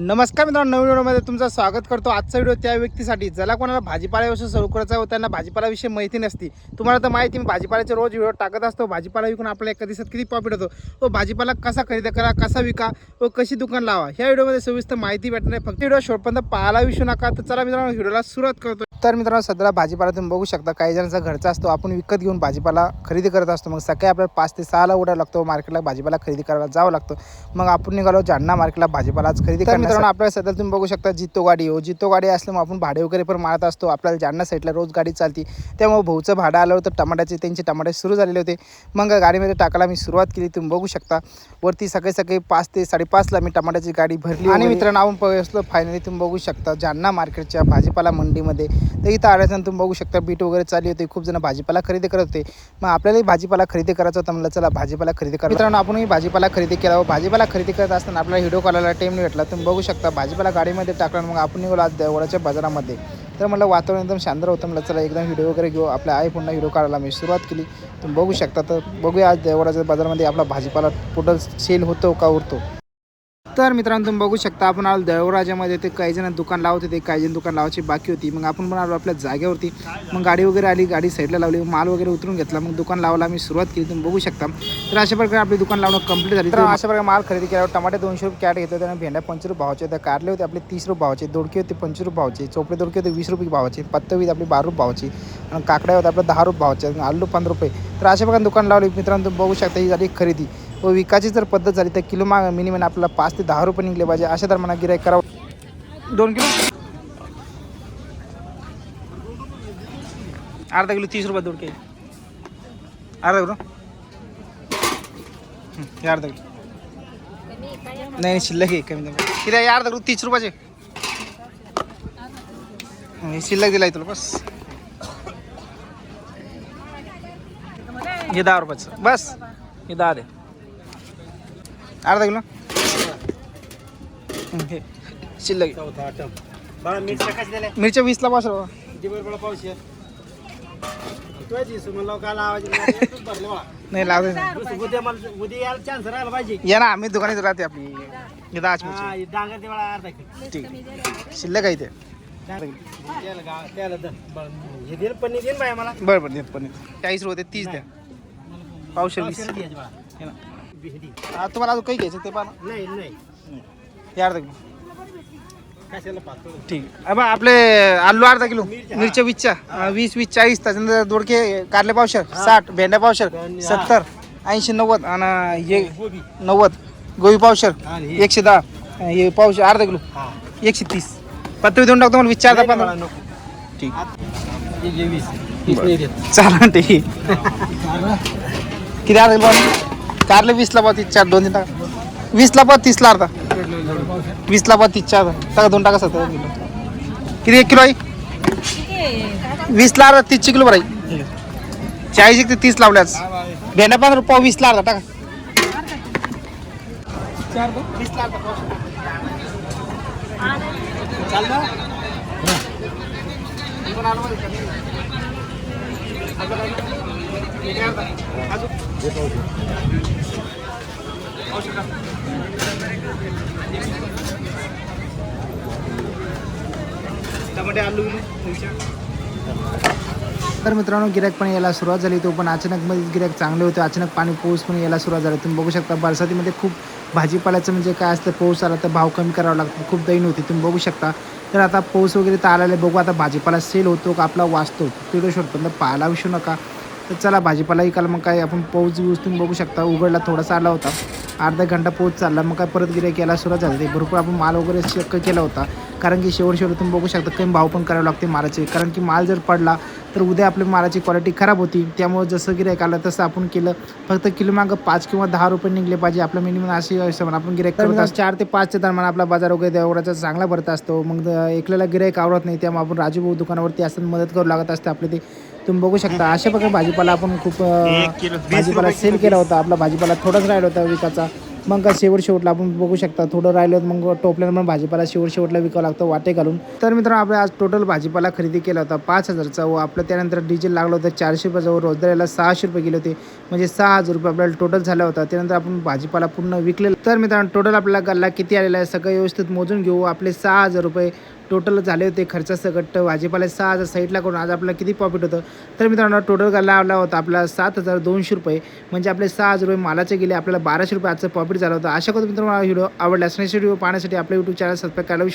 नमस्कार मित्रांनो नवीन व्हिडिओमध्ये तुमचं स्वागत करतो. आजचा व्हिडिओ त्या व्यक्तीसाठी. ज्याला कोणाला भाजीपाल्याविषयी सुरू करायचा हो त्यांना भाजीपाल्याविषयी माहिती नसती. तुम्हाला तर माहिती मी भाजीपाल्याचे रोज व्हिडिओ टाकत असतो. भाजीपाला विकून आपल्याला एका दिवसात किती प्रॉफिट होतो? व भाजीपाला कसा खरेदी करा कसा विका व कशी दुकान लावा? ह्या व्हिडिओमध्ये सविस्तर माहिती भेटणार आहे. फक्त व्हिडिओ शेवटपर्यंत पाहायला विसरू नका. तर चला मित्रांनो व्हिडिओला सुरुवात करतो. तर मित्रांनो सध्याला भाजीपाला तुम्ही बघू शकता. काही जणांचा घरचा असतो आपण विकत घेऊन भाजीपाला खरेदी करत असतो. मग सकाळी आपल्याला पाच ते सहाला उठावं लागतो. मार्केटला भाजीपाला खरेदी करायला जावं लागतं. मग आपण निघालो जालना मार्केटला भाजीपाला आज खरेदी करा मित्रांनो आपल्याला सध्या तुम्ही बघू शकता जितो गाडी हो जितो गाडी असल्यामुळे आपण भाडे वगैरे पण मारत असतो. आपल्याला जालना साईडला रोज गाडी चालती. त्यामुळे भाऊचं भाडं आलं होतं. टमाट्याचे त्यांचे टमाटे सुरू झालेले होते. मग गाडीमध्ये टाकायला मी सुरुवात केली. तुम्ही बघू शकता. वरती सकाळी सकाळी पाच ते साडेपाचला मी टमाट्याची गाडी भरली आणि मित्रांनो आपण पोहोचलो. फायनली तुम्ही बघू शकता जालना मार्केटच्या भाजीपाला मंडीमध्ये. तर इथं आल्यानंतर तुम्ही बघू शकता बीट वगैरे चालली होती. खूप जण भाजीपाला खरेदी करत होते. मग आपल्यालाही भाजीपाला खरेदी करायचा होता म्हणलं चला भाजीपाला खरेदी करा मित्रांनो आपणही भाजीपाला खरेदी केला. व भाजीपाला खरेदी करत असताना आपल्याला व्हिडिओ कॉलला टाईम नाही भेटला. तुम्ही बघू शकता भाजीपाला गाडीमध्ये टाकला मग आपण निघालो आज देवळाच्या बाजारामध्ये. तर मला वातावरण एकदम शांत होतं. म्हणलं चला एकदम व्हिडिओ वगैरे घेऊ. आपल्या आई पुन्हा व्हिडिओ काढायला मी सुरुवात केली. तुम्ही बघू शकता तर बघूया आज देवळाच्या बाजारामध्ये आपला भाजीपाला टोटल सेल होतो का उरतो? तर मित्रांनो तुम्ही बघू शकता आपण आलो देवराजामध्ये. ते काही जण दुकान लावत होते काही जण दुकान लावायची बाकी होती. मग आपण पण आलो आपल्या जागेवरती. मग गाडी वगैरे आली गाडी साईडला लावली माल वगैरे उतरून घेतला. मग दुकान लावायला आम्ही सुरुवात केली. तुम्ही बघू शकता. तर अशा प्रकारे आपली दुकान लावणं कंप्लीट झाली. तर अशा प्रकारे माल खरेदी केल्यावर टमाटे दोनशे रुपये कॅट घेतले त्याने भेंड्या पंचवीस रुपये भावाचे त्या कारले होते आपले तीस रुपये भावाचे दोडके होते पंचवीस रुपये भावाचे चोपडे दोडके होते वीस रुपये भावाचे पत्तवीस आपली बारा रुपये भावाची आणि काकड्या होत्या आपल्या दहा रुपये भावाचे आलू पंधरा रुपये. तर अशा प्रकारे दुकान लावली. मित्रांनो तुम्ही बघू शकता ही झाली खरेदी. व विकायची जर पद्धत झाली तर किलो माग मिनिमम आपल्याला पाच ते दहा रुपये निघले पाहिजे. अशा दरम्यान गिराईक करावं. दोन किलो. अर्धा किलो तीस रुपये दोडके. अर्धा किलो. हे अर्धा किलो. नाही नाही शिल्लक आहे कमी कमी किती आहे? अर्धा किलो तीस रुपयाचे. हे शिल्लक दिला आहे तुला बस. हे दहा रुपयाचं. बस. हे दहा दे. अर्धा किलो? हं, शिल्लक. मिरच्या कशा दिल्या? मिरच्या वीसला पाच रुपये. जिबर बळा पावशे तुझी म्हणलं काल आवाज भरले मला नाही लावते. उद्या मला उद्या यायला चान्स राहिला पाहिजे. या ना आम्ही दुकानात राहते आपली. हे दहाच हा मिरची हे डांगर ते मला अर्धा किलो. ठीक आहे. शिल्लक आहे ते त्याला गाव त्याला दर. बरं, हे देईन बाय मला. बरं बरं देत पण चाळीस रुपये तीस द्या. पावशे वीस. पावशेर द्यायचं बाळा. हे ना. तुम्हाला अजून काही घ्यायचं ते पण नाही नाही. हे अर्धा किलो. कशाला ठीक. आहे बा आपले आलू अर्धा किलो. मिरच्या. वीसच्या वीस वीस चाळीस त्याच्यानंतर दोडके कारले पावशर साठ भेंड्या पावशर. सत्तर ऐंशी नव्वद आणि हे गोबी. नव्वद. गोबी पावशर आणि हे- एकशे दहा. हे पावशर अर्धा किलो. हा. एकशे तीस. पत्ते देऊन टाकतो मला वीस चार नाही पंधरा नको. ठीक. हे वीस नाही देत. ठीक. किती अर्धा किलो? कारले वीसला पाव तीस चार दोन तीन टाका. वीसला पाव तीसला अर्धा. वीसला पाव तीस चार टाका दोन टाका सत्तर. किती एक किलो आहे? वीसला अर्धा तीसशे किलो बरं आहे. चाळीस एक ते तीस लावल्याच भेंड्या पंधरा पाव वीसला अर्धा टाका. वीसला टमाटे आलू तर मित्रांनो गिरायक पण यायला सुरुवात झाली. तो पण अचानक मध्ये गिरायक चांगले होते. अचानक पाणी पाऊस पण यायला सुरुवात झाली. तुम्ही बघू शकता बरसातीमध्ये खूप भाजीपाल्याचं म्हणजे काय असतं पाऊस आला तर भाव कमी करावा लागतो. खूप दैन होती तुम्ही बघू शकता. तर आता पाऊस वगैरे तर आलेला आहे. बघू आता भाजीपाला सेल होतो का आपला वाचतो. शोध पण पाहायला विसरू नका. तर चला भाजीपाला काल मग काय आपण पाऊस बिऊस तुम्ही बघू शकता. उघडला थोडासा आला होता. अर्धा घंटा पाऊस चालला मग काय परत गिरायक यायला सुरुवात झाली. भरपूर आपण माल वगैरे चेक केला होता. कारण की शेवट शेवट तुम्ही बघू शकता कमी भाव पण करावे लागते मालाचे. कारण की माल जर पडला तर उद्या आपल्या मालाची क्वालिटी खराब होती. त्यामुळे जसं गिरायक आलं तसं आपण केलं. फक्त किलो मागं पाच किंवा दहा रुपये निघले पाहिजे. आपलं मिनिमम अशी हिशोबाने आपण गिरायक करत असतो चार ते पाचच्या दरम्यान आपला बाजार वगैरे देवळाचा चांगला भरत असतो. मग एकल्याला गिरायक आवडत नाही त्यामुळे आपण राजूभाऊ दुकानावरती असं मदत करू लागत असते. आपले ते तुम्ही बघू शकता अशा प्रकारे भाजीपाला आपण खूप भाजीपाला सेल केला होता आपला भाजीपाला थोडाच राहिला होता विकाचा मग का शेवट शेवटला आपण बघू शकता थोडं राहिलं मग टोपल्यानं पण भाजीपाला शेवट शेवटला विकावं लागतं वाटे घालून. तर मित्रांनो आपण आज टोटल भाजीपाला खरेदी केला होता पाच हजारचा व आपलं त्यानंतर डिझेल लागलं होतं चारशे रुपयाचा व रोजगाराला सहाशे रुपये गेले होते. म्हणजे सहा हजार रुपये आपल्याला टोटल झाला होता. त्यानंतर आपण भाजीपाला पूर्ण विकलेला. तर मित्रांनो टोटल आपल्याला गल्ला किती आलेला आहे सगळं व्यवस्थित मोजून घेऊ. आपले सहा हजार रुपये टोटल झाले होते खर्च सकट. भाजीपाला सहा हजार साईडला करून आज आपला किती प्रॉफिट होतं? तर मित्रांनो टोटल लावला होता आपला सात हजार दोनशे रुपये. म्हणजे आपले सहा हजार रुपये मालाचे गेले आपल्याला बाराशे रुपये आजचं प्रॉफिट झालं होतं. अशा करून मित्रांनो व्हिडिओ आवडला असण्यासाठी व्हिडिओ पाहण्यासाठी आपल्या यूट्यूब चॅनल सबस्क्राईब करायला